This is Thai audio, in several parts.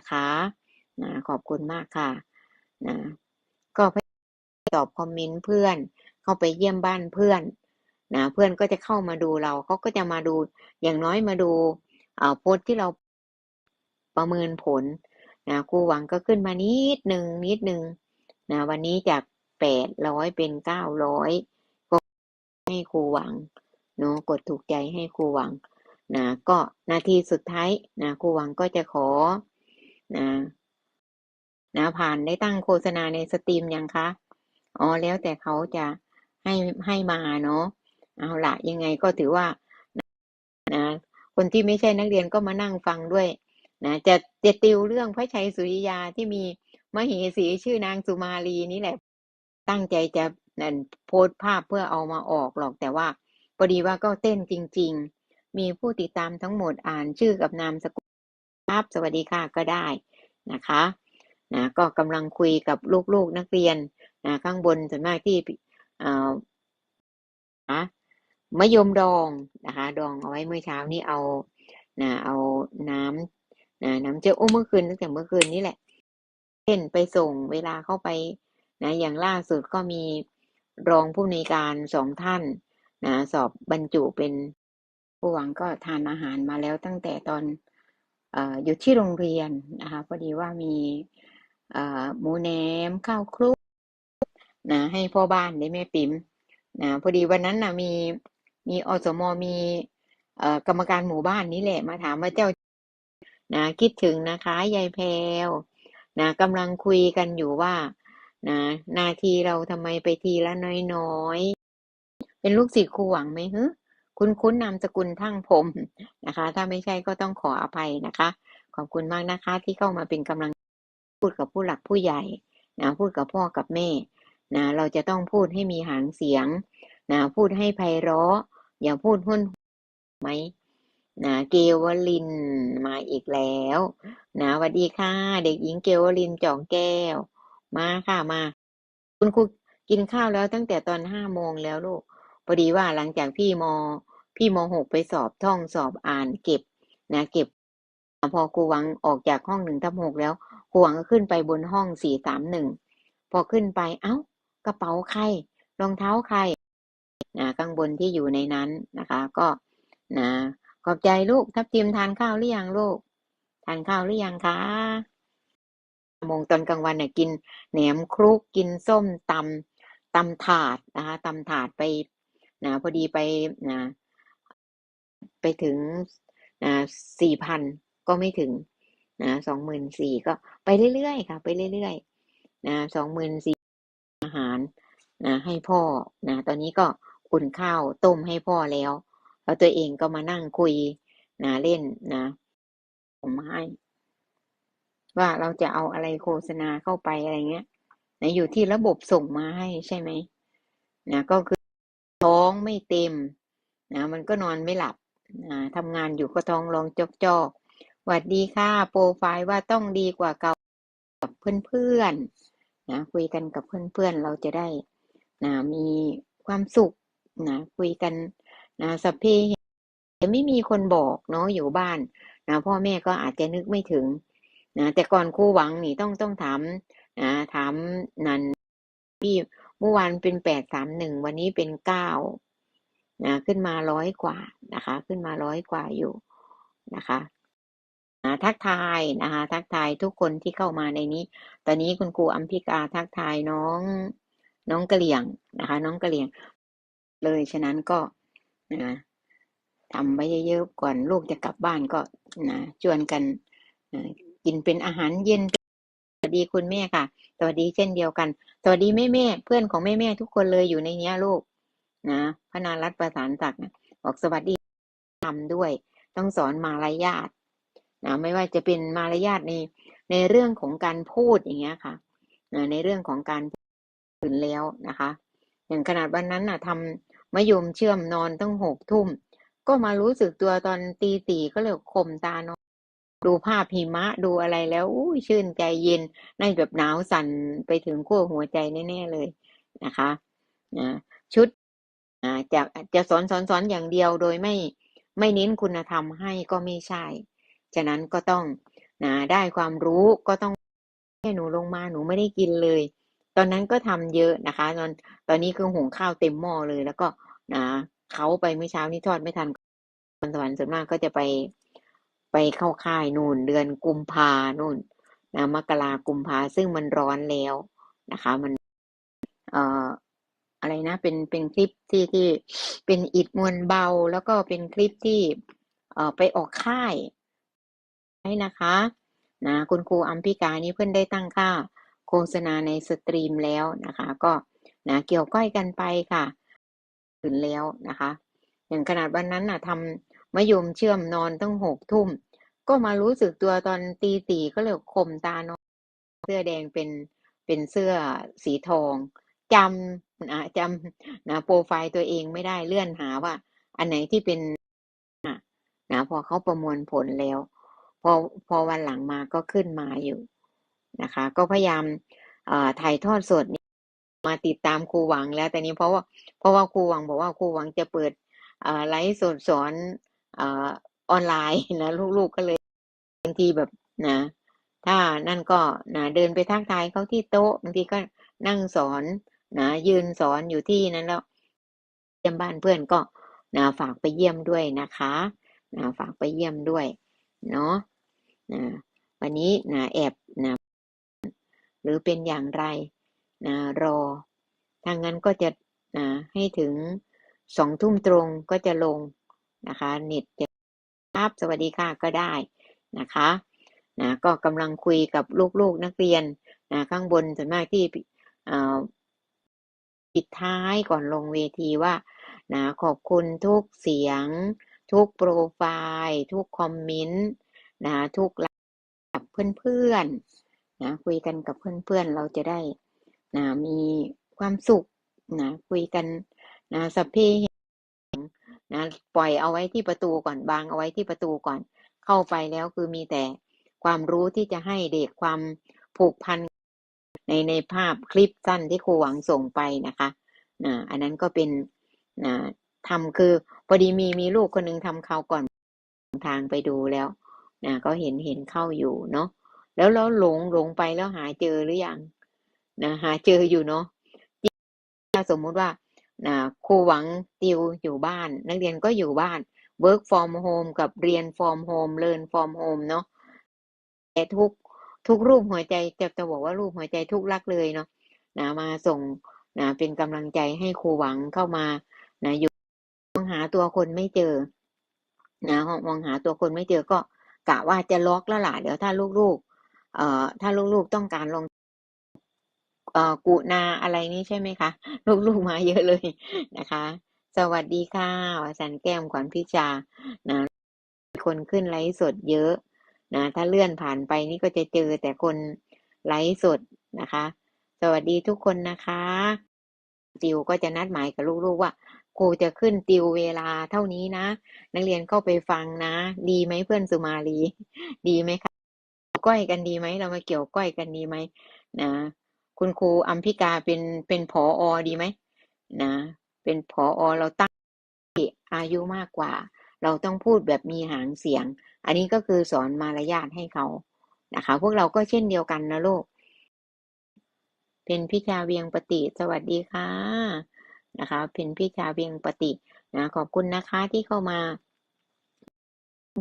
นะคะนะขอบคุณมากค่ะนะก็ตอบคอมเมนต์เพื่อน เข้าไปเยี่ยมบ้านเพื่อนนะเพื่อนก็จะเข้ามาดูเราเขาก็จะมาดูอย่างน้อยมาดูโพสต์ที่เราประเมินผลนะครูหวังก็ขึ้นมานิดหนึ่งนิดหนึ่งนะวันนี้จากแปดร้อยเป็นเก้าร้อยก็ให้ครูหวังเนาะกดถูกใจให้ครูหวังนะก็นาทีสุดท้ายนะครูหวังก็จะขอ นะนะผ่านได้ตั้งโฆษณาในสตรีมยังคะ อ๋อแล้วแต่เขาจะให้ให้มาเนาะเอาละยังไงก็ถือว่านะคนที่ไม่ใช่นักเรียนก็มานั่งฟังด้วยนะจะจะติวเรื่องพระชัยสุริยาที่มีมเหสีชื่อนางสุมาลีนี่แหละ ตั้งใจจะนั่นโพสต์ภาพเพื่อเอามาออกหรอกแต่ว่าพอดีว่าก็เต้นจริง ๆ มีผู้ติดตามทั้งหมดอ่านชื่อกับนามสกุล ครับ สวัสดีค่ะ ก็ได้นะคะนะก็กำลังคุยกับลูกๆนักเรียนนะข้างบนส่วนมากที่เอ่อนะมะยมดองนะคะ ดองเอาไว้เมื่อเช้านี้เอานะเอาน้ำนะน้ำเจือโอ้เมื่อคืนตั้งแต่เมื่อคืนนี้แหละเช่นไปส่งเวลาเข้าไปนะอย่างล่าสุดก็มีรองผู้ในวยการสองท่านนะสอบบรรจุเป็นผู้หวังก็ทานอาหารมาแล้วตั้งแต่ตอน อยู่ที่โรงเรียนนะคะพอดีว่ามีหมูแหนมข้าวคลุกนะให้พ่อบ้านได้แม่ปิ๋มนะพอดีวันนั้นนะมีมีอสมมีกรรมการหมู่บ้านนี้แหละมาถามว่าเจ้านะคิดถึงนะคะยายแพรวนะกำลังคุยกันอยู่ว่านะนาทีเราทำไมไปทีละน้อยๆ เป็นลูกศิษย์ครูหวังไหมฮึ คุณคุ้นนามสกุลทั้งผมนะคะ ถ้าไม่ใช่ก็ต้องขออภัยนะคะ ขอบคุณมากนะคะ ที่เข้ามาเป็นกำลังพูดกับผู้หลักผู้ใหญ่นะพูดกับพ่อกับแม่นะเราจะต้องพูดให้มีหางเสียงนะพูดให้ไพเราะ อย่าพูดหุ้นไหมนะเกวลินมาอีกแล้วนะสวัสดีค่ะ เด็กหญิงเกวลินจ่องแก้ว มาค่ะมา คุณครูกินข้าวแล้วตั้งแต่ตอนห้าโมงแล้วลูกพอดีว่าหลังจากพี่มอ พี่มหกไปสอบท่องสอบอ่านเก็บนะเก็บ พอครูหวังออกจากห้องหนึ่งทับหกแล้วครูหวังก็ขึ้นไปบนห้องสี่สามหนึ่งพอขึ้นไปเอ้ากระเป๋าใครรองเท้าใครนะข้างบนที่อยู่ในนั้นนะคะ ก็นะขอบใจลูกทับทิมทานข้าวหรือยังลูก ทานข้าวหรือยังคะโมงตอนกลางวันเนี่ยกินแหนมครุกกินส้มตำตำถาดนะคะตำถาดไปนะพอดีไปนะ ไปถึงสี่พันก็ไม่ถึงนะสองหมื่นสี่ก็ไปเรื่อยๆค่ะ ไปเรื่อยๆนะสองหมื่นสี่อาหารนะให้พ่อนะตอนนี้ก็อุ่นข้าวต้มให้พ่อแล้วแล้วตัวเองก็มานั่งคุยนะเล่นนะผมให้ว่าเราจะเอาอะไรโฆษณาเข้าไปอะไรเงี้ยนะอยู่ที่ระบบส่งมาให้ใช่ไหมนะก็คือท้องไม่เต็มนะมันก็นอนไม่หลับ ทำงานอยู่ก็ทองรองจอกจอกหวัดดีค่ะ โปรไฟล์ว่าต้องดีกว่าเก่ากับเพื่อนๆนะคุยกันกับเพื่อนๆ เราจะได้นะมีความสุขนะคุยกันนะสัพเพจะไม่มีคนบอกเนาะอยู่บ้านนะพ่อแม่ก็อาจจะนึกไม่ถึงนะแต่ก่อนครูหวังนี่ต้องต้องถามนะถามนันพี่เมื่อวานเป็นแปดสามหนึ่งวันนี้เป็นเก้า นะขึ้นมาร้อยกว่านะคะ ขึ้นมาร้อยกว่าอยู่นะคะนะทักทายนะคะ ทักทายทุกคนที่เข้ามาในนี้ ตอนนี้คุณครูอัมพิกาทักทายน้องน้องกะเหลี่ยงนะคะ น้องกะเหลี่ยง เลยฉะนั้นก็นะทำไว้เยอะๆก่อนลูกจะกลับบ้านก็นะชวนกันนะกินเป็นอาหารเย็นสวัสดีคุณแม่ค่ะสวัสดีเช่นเดียวกันสวัสดีแม่แม่เพื่อนของแม่แม่ทุกคนเลยอยู่ในนี้ลูก นะพนารัตประสานศักดิ์บอกสวัสดีทำด้วย ต้องสอนมารยาทนะไม่ว่าจะเป็นมารยาทในในเรื่องของการพูดอย่างเงี้ยค่ะนะในเรื่องของการตื่นแล้วนะคะ อย่างขนาดวันนั้นน่ะทำมะยมเชื่อมนอนตั้งหกทุ่ม ก็มารู้สึกตัวตอนตีสี่ก็เลยข่มตานอนดูภาพหิมะดูอะไรแล้วอุ้ชื่นใจเย็นในแบบหนาวสั่นไปถึงขั้วหัวใจแน่ๆเลยนะคะนะชุด จะจะสอนสอนสอนอย่างเดียวโดยไม่ไม่เน้นคุณธรรมให้ก็ไม่ใช่ ฉะนั้นก็ต้องนะได้ความรู้ก็ต้องให้หนูลงมาหนูไม่ได้กินเลย ตอนนั้นก็ทำเยอะนะคะ ตอนตอนนี้คือหุงข้าวเต็มหม้อเลยแล้วก็นะเขาไปเมื่อเช้านี้ทอดไม่ทันคนสวรรค์ส่วนมากก็จะไปไปเข้าค่ายนู่นเดือนกุมภานู่นนะมกรากุมภาซึ่งมันร้อนแล้วนะคะ มัน เอ่อ อะไรนะ เป็นเป็นคลิปที่ที่เป็นอิดมวลเบา แล้วก็เป็นคลิปที่เอ่อไปออกค่ายให้นะคะนะคุณครูอัมพิกานี่เพื่อนได้ตั้งค่าโฆษณาในสตรีมแล้วนะคะ ก็นะเกี่ยวก้อยกันไปค่ะตื่นแล้วนะคะ อย่างขนาดวันนั้นน่ะทำมะยมเชื่อมนอนตั้งหกทุ่ม ก็มารู้สึกตัวตอนตีสี่ก็เลยข่มตานอนเสื้อแดงเป็นเป็นเสื้อสีทองจำ จำนะโปรไฟล์ตัวเองไม่ได้เลื่อนหาว่า อันไหนที่เป็นนะพอเขาประมวลผลแล้ว พอพอวันหลังมาก็ขึ้นมาอยู่นะคะ ก็พยายามถ่ายทอดสดมาติดตามครูหวังแล้ว แต่นี้เพราะว่าเพราะว่าครูหวังบอกว่าครูหวังจะเปิดไลฟ์สดสอนออนไลน์นะลูกๆก็เลยบางทีแบบนะถ้านั่นก็นะเดินไปทักทายเขาที่โต๊ะบางทีก็นั่งสอน นะยืนสอนอยู่ที่นั้นแล้วเยี่ยมบ้านเพื่อนก็นะฝากไปเยี่ยมด้วยนะคะนะฝากไปเยี่ยมด้วยเนาะนะวันนี้นะแอบนะหรือเป็นอย่างไรนะรอทางนั้นก็จะนะให้ถึงสองทุ่มตรงก็จะลงนะคะเน็ตจะครับสวัสดีค่ะก็ได้นะคะนะก็กำลังคุยกับลูกๆนักเรียนนะข้างบนส่วนมากที่ ปิดท้ายก่อนลงเวทีว่านะขอบคุณทุกเสียง ทุกโปรไฟล์ ทุกคอมเมนต์นะทุกกับเพื่อนๆนะคุยกันกับเพื่อนๆเราจะได้นะมีความสุขนะคุยกันนะสัพเพนะปล่อยเอาไว้ที่ประตูก่อนบางเอาไว้ที่ประตูก่อน เข้าไปแล้วคือมีแต่ความรู้ที่จะให้เด็กความผูกพัน ในในภาพคลิปสั้นที่ครูหวังส่งไปนะคะนะอันนั้นก็เป็นนะทำคือพอดีมีมีลูกคนนึงทำเขาก่อนทางไปดูแล้วนะก็เห็นเห็นเข้าอยู่เนาะแล้วแล้วหลงหลงไปแล้วหาเจอหรือยังนะหาเจออยู่เนาะถ้าสมมุติว่านะครูหวังติวอยู่บ้าน นักเรียนก็อยู่บ้าน work from home กับเรียน from home learn from home เนาะแต่ทุก ทุกรูปหัวใจจะจะบอกว่ารูปหัวใจทุกรักเลยเนาะนะมาส่งนะเป็นกำลังใจให้ครูหวังเข้ามานะอยู่มองหาตัวคนไม่เจอนะมองหาตัวคนไม่เจอก็กะว่าจะล็อกแล้วล่ะเดี๋ยวถ้าลูกๆ เอ่อถ้าลูกๆต้องการลงเอ่อกุนาอะไรนี้ใช่ไหมคะลูกๆมาเยอะเลยนะคะ สวัสดีค่ะวสันแก้มขวัญพิชานะคนขึ้นไลฟ์สดเยอะ นะถ้าเลื่อนผ่านไปนี่ก็จะเจอแต่คนไลฟ์สดนะคะ สวัสดีทุกคนนะคะ ติวก็จะนัดหมายกับลูกๆว่าครูจะขึ้นติวเวลาเท่านี้นะ นักเรียนเข้าไปฟังนะ ดีไหมเพื่อนสุมาลีดีไหมคะก้อยกันดีไหมเรามาเกี่ยวก้อยกันดีไหมนะคุณครูอัมพิกาเป็นเป็นผออดีไหมนะ เป็นผออเราตั้งอายุมากกว่า เราต้องพูดแบบมีหางเสียง อันนี้ก็คือสอนมารยาทให้เขานะคะ พวกเราก็เช่นเดียวกันนะลูก เป็นพิชาเวียงปฏิสวัสดีค่ะนะคะ เป็นพิชาเวียงปฏินะขอบคุณนะคะที่เข้ามา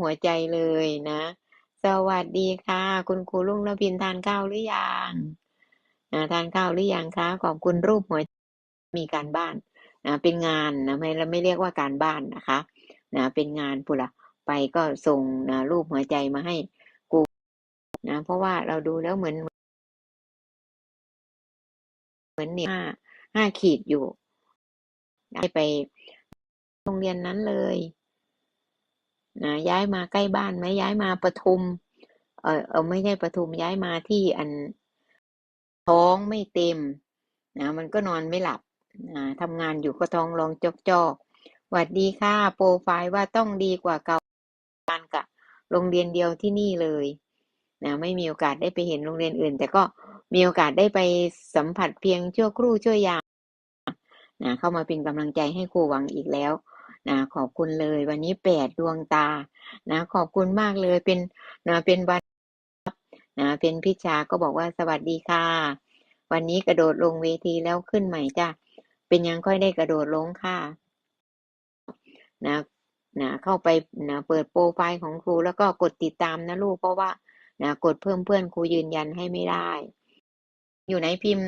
หัวใจเลยนะ สวัสดีค่ะ คุณครูลุงระพินทานข้าวหรือยังนะทานข้าวหรือยังคะขอบคุณรูปหัวมีการบ้านนะเป็นงานนะไม่เราไม่เรียกว่าการบ้านนะคะ นะเป็นงานปุระไปก็ส่งนะรูปหัวใจมาให้กูนะเพราะว่าเราดูแล้วเหมือน เหมือนเนี่ยห้าห้าขีดอยู่ ได้ไปโรงเรียนนั้นเลยนะย้ายมาใกล้บ้านไหมย้ายมาปทุม เออเออไม่ใช่ปทุมย้ายมาที่อันท้องไม่เต็มนะมันก็นอนไม่หลับนะทำงานอยู่ก็ท้องรองจอกจอก หวัดดีค่ะ โปรไฟล์ว่าต้องดีกว่าเก่าการกับโรงเรียนเดียวที่นี่เลยนะไม่มีโอกาสได้ไปเห็นโรงเรียนอื่น แต่ก็มีโอกาสได้ไปสัมผัสเพียงชั่วครู่ชั่วยามนะเข้ามาเป็นกำลังใจให้ครูหวังอีกแล้วนะขอบคุณเลยวันนี้แปดดวงตานะขอบคุณมากเลยเป็นนะเป็นวันนะเป็นพิชาก็บอกว่าสวัสดีค่ะ วันนี้กระโดดลงเวทีแล้วขึ้นใหม่จ้ะเป็นยังค่อยได้กระโดดลงค่ะ นะนะเข้าไปนะเปิดโปรไฟล์ของครูแล้วก็กดติดตามนะลูกเพราะว่านะกดเพิ่มเพื่อนครูยืนยันให้ไม่ได้ อยู่ไหนพิมพ์